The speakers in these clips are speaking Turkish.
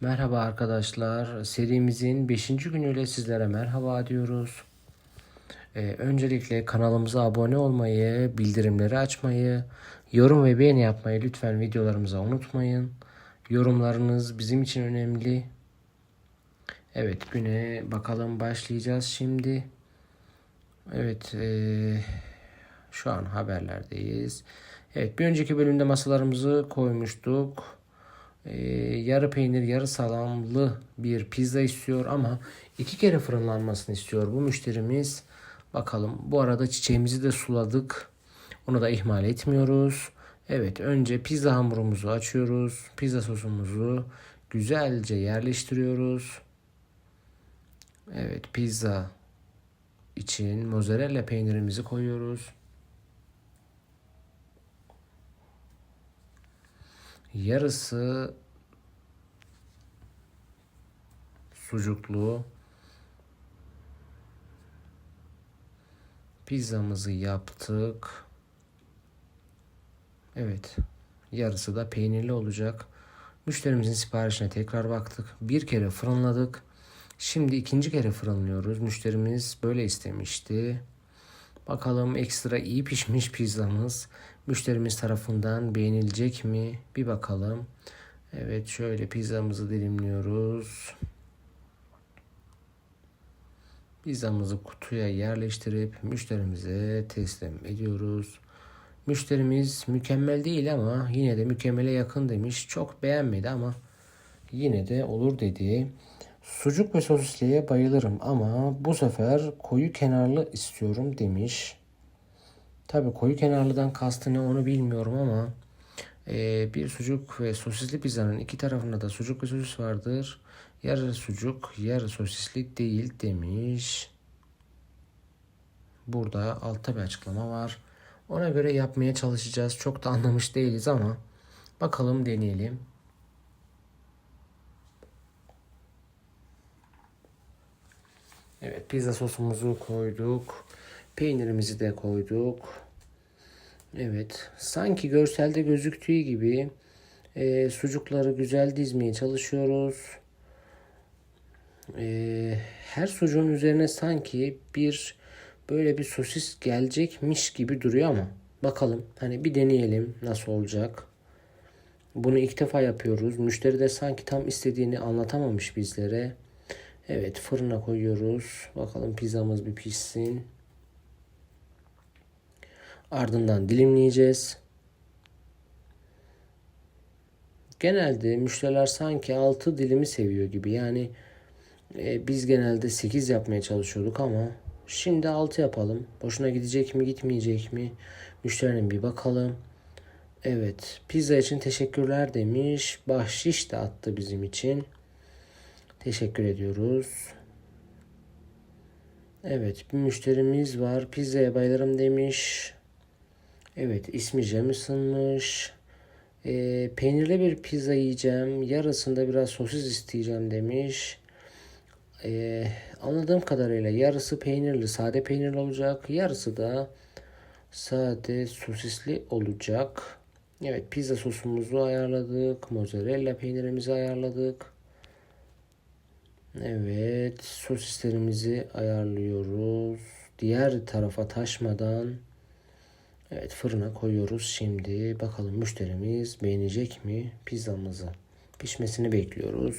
Merhaba arkadaşlar. Serimizin 5. günüyle sizlere merhaba diyoruz. Ee, öncelikle kanalımıza abone olmayı, bildirimleri açmayı, yorum ve beğeni yapmayı lütfen videolarımıza unutmayın. Yorumlarınız bizim için önemli. Evet güne bakalım başlayacağız şimdi. Evet eee, şu an haberlerdeyiz. Evet bir önceki bölümde masalarımızı koymuştuk. Ee, yarı peynir yarı salamlı bir pizza istiyor ama iki kere fırınlanmasını istiyor bu müşterimiz. Bakalım bu arada çiçeğimizi de suladık. Onu da ihmal etmiyoruz. Evet önce pizza hamurumuzu açıyoruz. Pizza sosumuzu güzelce yerleştiriyoruz. Evet pizza için mozzarella peynirimizi koyuyoruz. Yarısı sucuklu pizzamızı yaptık. Evet. Yarısı da peynirli olacak. Müşterimizin siparişine tekrar baktık. Bir kere fırınladık. Şimdi ikinci kere fırınlıyoruz. Müşterimiz böyle istemişti. Bakalım ekstra iyi pişmiş pizzamız müşterimiz tarafından beğenilecek mi? Bir bakalım. Evet şöyle pizzamızı dilimliyoruz. Pizzamızı kutuya yerleştirip müşterimize teslim ediyoruz. Müşterimiz mükemmel değil ama yine de mükemmele yakın demiş. Çok beğenmedi ama yine de olur dedi. Sucuk ve sosisliye bayılırım ama bu sefer koyu kenarlı istiyorum demiş. Tabii koyu kenarlıdan kastı ne onu bilmiyorum ama e, bir sucuk ve sosisli pizzanın iki tarafında da sucuk ve sosis vardır. Yarı sucuk, yarı sosisli değil demiş. Burada altta bir açıklama var. Ona göre yapmaya çalışacağız. Çok da anlamış değiliz ama bakalım deneyelim. Evet pizza sosumuzu koyduk. Peynirimizi de koyduk. Evet sanki görselde gözüktüğü gibi e, sucukları güzel dizmeye çalışıyoruz. E, her sucuğun üzerine sanki bir böyle bir sosis gelecekmiş gibi duruyor ama bakalım hani bir deneyelim nasıl olacak. Bunu ilk defa yapıyoruz. Müşteri de sanki tam istediğini anlatamamış bizlere. Evet fırına koyuyoruz. Bakalım pizzamız bir pişsin. Ardından dilimleyeceğiz. Genelde müşteriler sanki 6 dilimi seviyor gibi. Yani e, biz genelde 8 yapmaya çalışıyorduk ama şimdi 6 yapalım. Boşuna gidecek mi gitmeyecek mi? Müşterinin bir bakalım. Evet pizza için teşekkürler demiş. Bahşiş de attı bizim için. Teşekkür ediyoruz. Evet bir müşterimiz var. Pizzaya bayılırım demiş. Evet ismi Jameson'mış. E, peynirli bir pizza yiyeceğim. Yarısında biraz sosis isteyeceğim demiş. E, anladığım kadarıyla yarısı peynirli, sade peynirli olacak. Yarısı da sade sosisli olacak. Evet pizza sosumuzu ayarladık. Mozzarella peynirimizi ayarladık. Evet sosislerimizi ayarlıyoruz. Diğer tarafa taşmadan Evet fırına koyuyoruz şimdi. Bakalım müşterimiz beğenecek mi pizzamızı? Pişmesini bekliyoruz.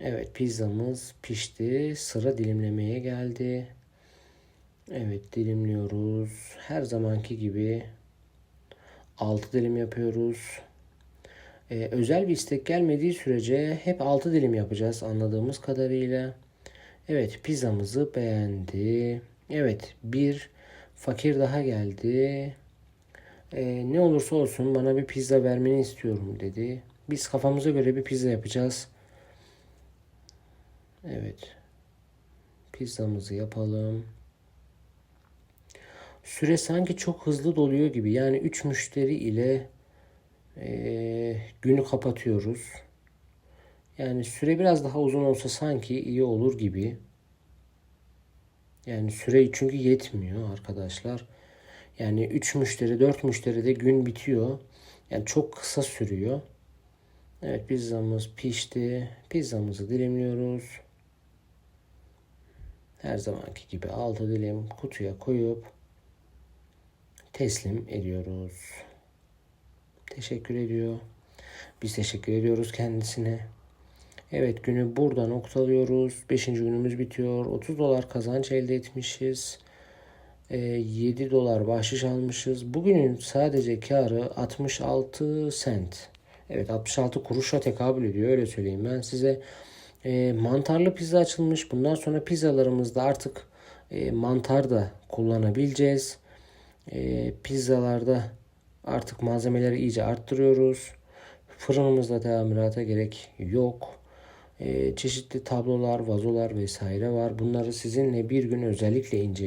Evet pizzamız pişti. Sıra dilimlemeye geldi. Evet dilimliyoruz. Her zamanki gibi 6 dilim yapıyoruz. Ee, özel bir istek gelmediği sürece hep 6 dilim yapacağız anladığımız kadarıyla. Evet pizzamızı beğendi. Evet bir fakir daha geldi. Ee, ne olursa olsun bana bir pizza vermeni istiyorum dedi. Biz kafamıza göre bir pizza yapacağız. Evet. Pizzamızı yapalım. Süre sanki çok hızlı doluyor gibi. Yani 3 müşteri ile e, günü kapatıyoruz. Yani süre biraz daha uzun olsa sanki iyi olur gibi. Yani süre çünkü yetmiyor arkadaşlar. Yani 3 müşteri 4 müşteride gün bitiyor. Yani çok kısa sürüyor. Evet pizzamız pişti. Pizzamızı dilimliyoruz. Her zamanki gibi 6 dilim kutuya koyup teslim ediyoruz. Teşekkür ediyor. Biz teşekkür ediyoruz kendisine. Evet günü burada noktalıyoruz. 5. günümüz bitiyor. 30 dolar kazanç elde etmişiz. Ee, 7 dolar bahşiş almışız. Bugünün sadece karı 66 sent. Evet 66 kuruşa tekabül ediyor öyle söyleyeyim ben size. Ee, mantarlı pizza açılmış. Bundan sonra pizzalarımızda artık e, mantar da kullanabileceğiz. Ee, pizzalarda artık malzemeleri iyice arttırıyoruz. Fırınımızda tamirata gerek yok. Çeşitli tablolar, vazolar vesaire var. Bunları sizinle bir gün özellikle ince